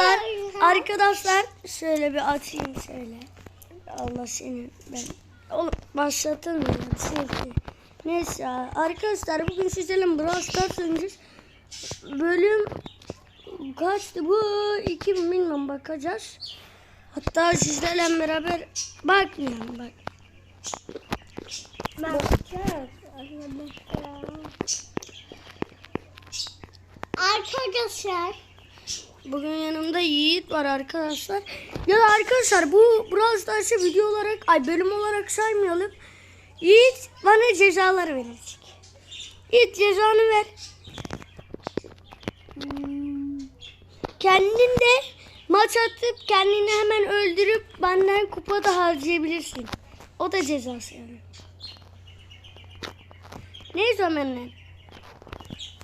Arkadaşlar, arkadaşlar şöyle bir açayım şöyle. Allah senin ben oğlum başlatamıyorum sevgi. Neyse ya, arkadaşlar bugün sizlerle Brawl Stars oynayacağız. Bölüm kaçtı bu? iki mi bilmiyorum bakacağız. Hatta sizlerle beraber bakmayalım bak. Bakacağız. Arkadaşlar. Bugün yanımda Yiğit var arkadaşlar. Ya da arkadaşlar bu Brawl Stars'ı video olarak, ay bölüm olarak saymayalım. Yiğit bana cezalar verecek. Yiğit cezanı ver. Kendin de maç atıp kendini hemen öldürüp benden kupa da harcayabilirsin. O da cezası yani. Neyse benden.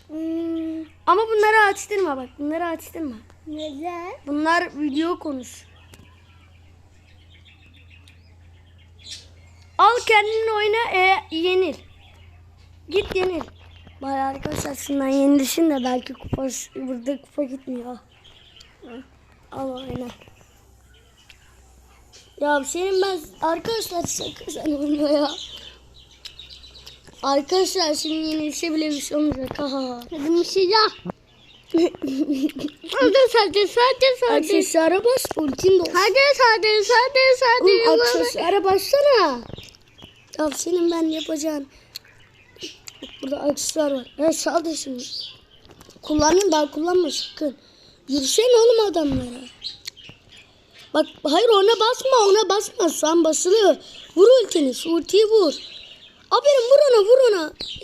Hmm, Ama bunları açtırma bak. Bunları açtırma. neden? Bunlar video konusu. Al kendini oyna e, yenil. Git yenil. Bari arkadaşlar şundan yenilsin de belki kupa burada kupa gitmiyor. Al oyna. Ya senin ben arkadaşlar sakın sen oynuyor ya. Arkadaşlar senin yenilse bile bir şey olmayacak. Ha. Hadi mışıca. Hadi hadi hadi hadi. Aksesuara bas ultin olsun. Hadi hadi hadi Oğlum hadi. aksesuara bassana. Ya senin ben yapacağın. Bak Burada aksesuar var. Ya saldır şimdi. Kullanayım daha kullanma sakın. Yürüsene oğlum adamlara. Bak hayır ona basma ona basma. An basılıyor. Vur ultini. Ultiyi vur. Aferin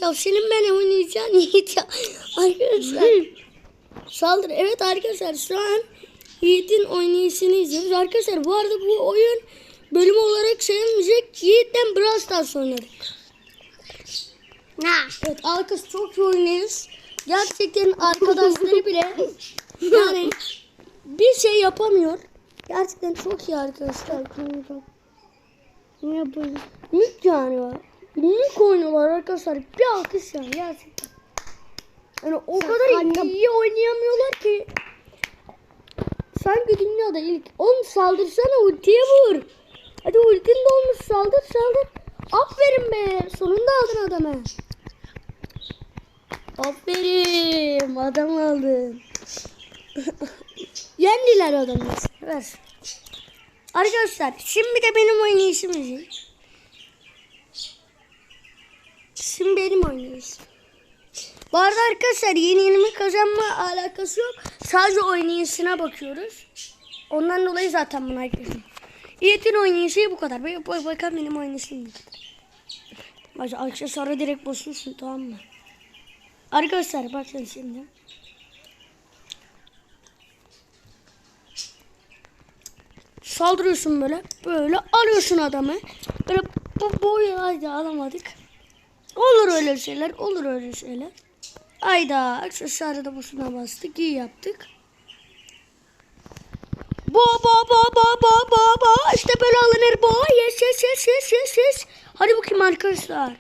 Ya senin ben oynayacağın Yiğit ya. Arkadaşlar. Saldır. Evet arkadaşlar şu an Yiğit'in oynayışını izliyoruz. Arkadaşlar bu arada bu oyun bölüm olarak sayılmayacak. Yiğit'ten Brawl Stars oynadık. Na. Evet alkış çok iyi oynuyoruz. Gerçekten arkadaşları bile yani bir şey yapamıyor. Gerçekten çok iyi arkadaşlar. Ne yapayım? Mük Mük oynuyorlar arkadaşlar. Bir alkış yani gerçekten. Yani o kadar Annem. iyi oynayamıyorlar ki. Sanki dünyada ilk. Oğlum saldırsana ultiye vur. Hadi ultin dolmuş saldır saldır. Aferin be. Sonunda aldın adamı. Aferin. Adam aldın. Yendiler adamı. Ver. Arkadaşlar şimdi de benim oynayışım izleyin. Şimdi benim oynayışım. Bu arada arkadaşlar yeni yenilme kazanma alakası yok. Sadece oynayışına bakıyoruz. Ondan dolayı zaten bunlar girdim. Yiğit'in oynayışı bu kadar. Bak, bak, bakalım benim oynayışım bu kadar. Bak aksesuara direkt basıyorsun tamam mı? Arkadaşlar bakın şimdi. Saldırıyorsun böyle. Böyle alıyorsun adamı. Böyle bu boyu alamadık. Olur öyle şeyler. Olur öyle şeyler. Ayda aksesuarı da boşuna bastık. iyi yaptık. Bo bo bo bo bo bo bo. İşte böyle alınır bo. Yes yes yes yes yes yes. Hadi bakayım arkadaşlar.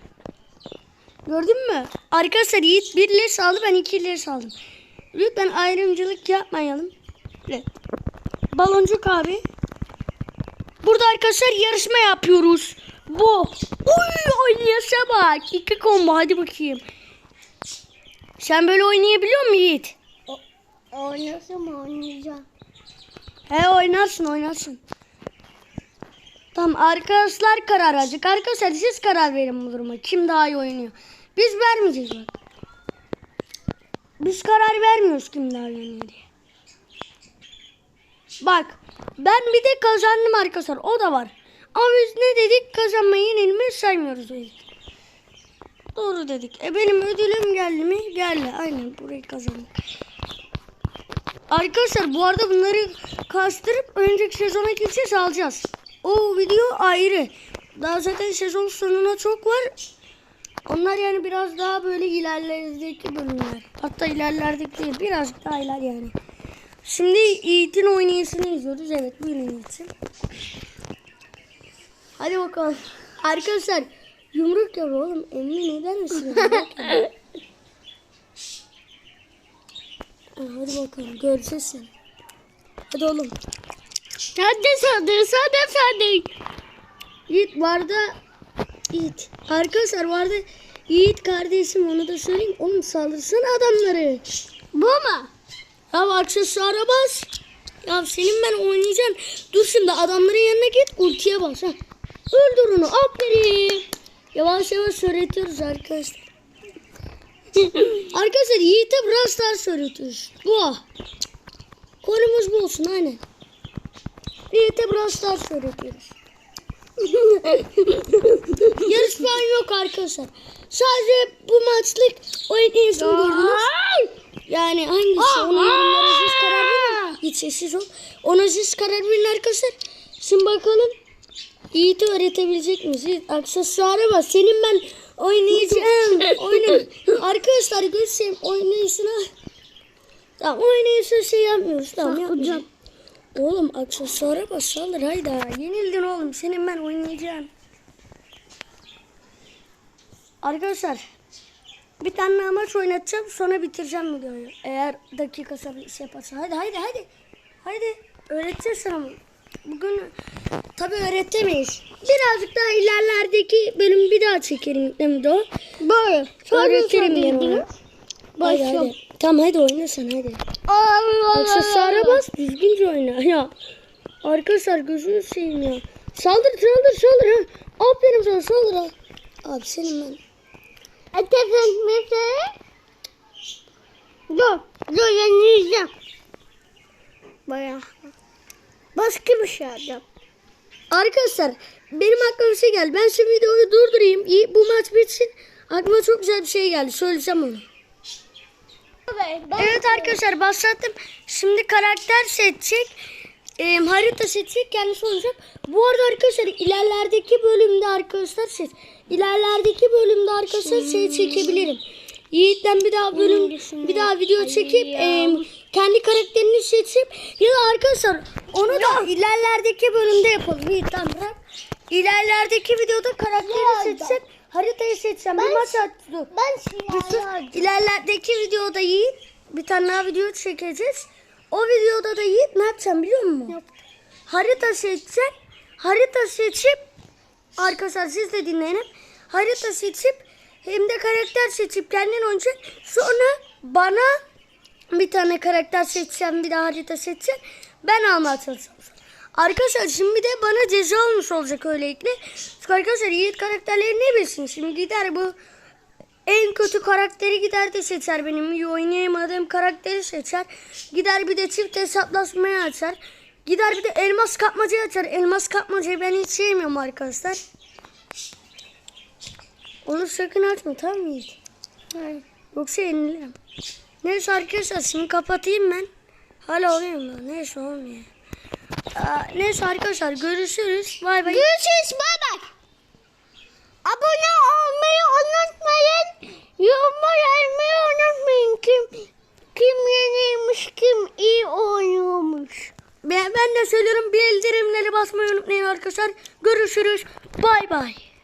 Gördün mü? Arkadaşlar Yiğit bir ileri saldı ben iki ileri saldım. Lütfen ayrımcılık yapmayalım. Baloncuk abi. Burada arkadaşlar yarışma yapıyoruz. Bu. Uy oynayasa bak. İki combo hadi bakayım. Sen böyle oynayabiliyor musun Yiğit? Oynasam oynayacağım. He oynarsın oynarsın. Tamam arkadaşlar karar verecek. Arkadaşlar siz karar verin bu duruma. Kim daha iyi oynuyor. Biz vermeyeceğiz bak. Biz karar vermiyoruz kim daha iyi oynuyor diye. Bak ben bir de kazandım arkadaşlar. O da var. Ama biz ne dedik? Kazanmayı yenilmeyi saymıyoruz dedik. Doğru dedik. E benim ödülüm geldi mi? Geldi. Aynen burayı kazandık. Arkadaşlar bu arada bunları kastırıp önceki sezona gideceğiz alacağız. O video ayrı. Daha zaten sezon sonuna çok var. Onlar yani biraz daha böyle ilerlerdeki bölümler. Hatta ilerlerdeki değil biraz daha iler yani. Şimdi Yiğit'in oynayışını izliyoruz. Evet bu Yiğit'in. Hadi bakalım. Arkadaşlar yumruk yap oğlum. Emmi neden ısırıyor? Hadi bakalım göreceğiz seni. Hadi oğlum. Hadi saldır saldır saldır. Yiğit vardı. Yiğit. Arkadaşlar vardı. Yiğit kardeşim onu da söyleyeyim. Oğlum saldırsana adamları. Bu mu? Ya aksesuara bas. Ya senin ben oynayacağım. Dur şimdi adamların yanına git ultiye bas. Ha. Öldür onu. Aferin. Yavaş yavaş öğretiyoruz arkadaşlar. arkadaşlar Yiğit'e Brawl Stars öğretiyoruz. Bu. Konumuz bu olsun aynen. Yiğit'e Brawl Stars öğretiyoruz. Yarış falan yok arkadaşlar. Sadece bu maçlık oyun iyisini gördünüz. Yani hangisi onun yorumlara siz karar verin. Hiç sessiz ol. Ona siz karar verin arkadaşlar. Şimdi bakalım. Yiğit'i öğretebilecek misin? Aksesuara bak. Senin ben oynayacağım. Oyunu. Arkadaşlar göstereyim. Oynayışına. Tamam oynayışına şey yapmıyoruz. Tamam yapmayacağım. Oğlum aksesuara bas saldır hayda. Yenildin oğlum. Senin ben oynayacağım. Arkadaşlar bir tane daha maç oynatacağım sonra bitireceğim videoyu. Eğer dakika sabır şey yaparsa. Hadi hadi hadi. Hadi öğreteceğiz sana bunu. Bugün tabi öğretemeyiz. Birazcık daha ilerlerdeki bölümü bir daha çekelim değil Doğu? Böyle. Öğretirim yani onu. Hadi Başla. hadi. Tamam hadi oyna sen hadi. Allah Aksesuara bas düzgünce oyna ya. Arkadaşlar gözünü seveyim ya. Saldır saldır saldır ha. Aferin sana saldır ha. Abi senin ben. Ateşin mesela. Dur. Dur yenileceğim. Baya. Başka bir şey yapacağım. Arkadaşlar benim aklıma bir şey geldi. Ben şu videoyu durdurayım. İyi, bu maç bitsin. Aklıma çok güzel bir şey geldi. Söyleyeceğim onu. Evet arkadaşlar başlattım. Şimdi karakter seçecek. Ee, harita seçecek. Kendisi olacak. Bu arada arkadaşlar ilerlerdeki bölümde arkadaşlar şey, ilerlerdeki bölümde arkadaşlar şey çekebilirim. Yiğit'ten bir daha bölüm bir daha video çekip e, kendi karakterini seçip ya da arkadaşlar onu da ilerlerdeki bölümde yapalım. Yiğit tamam bırak. İlerlerdeki videoda karakteri seçsek haritayı seçsem bir maç at dur. Ben Yusuf, ilerlerdeki videoda Yiğit bir tane daha video çekeceğiz. O videoda da Yiğit ne yapacağım biliyor musun? Yap. Harita seçecek. Harita seçip arkadaşlar siz de dinleyin. Harita seçip hem de karakter seçip kendin oynayacak. Sonra bana bir tane karakter seçeceğim bir de harita seçeceğim. Ben çalışacağım. Arkadaşlar şimdi de bana ceza olmuş olacak öylelikle. Çünkü arkadaşlar Yiğit karakterleri ne bilsin? Şimdi gider bu en kötü karakteri gider de seçer benim iyi oynayamadığım karakteri seçer. Gider bir de çift hesaplaşmayı açar. Gider bir de elmas kapmacayı açar. Elmas kapmacayı ben hiç sevmiyorum arkadaşlar. Onu sakın açma tamam mı Yiğit? Yoksa yenilirim. Neyse arkadaşlar şimdi kapatayım ben. Hala oluyor mu? Neyse olmuyor. Aa, neyse arkadaşlar görüşürüz. Bay bay. Görüşürüz bay bay. Abone olmayı unutmayın. Yorumlar yazmayı unutmayın. Kim kim yeniymiş, kim iyi oynuyormuş. Ben, ben de söylüyorum bildirimleri basmayı unutmayın arkadaşlar. Görüşürüz. Bay bay.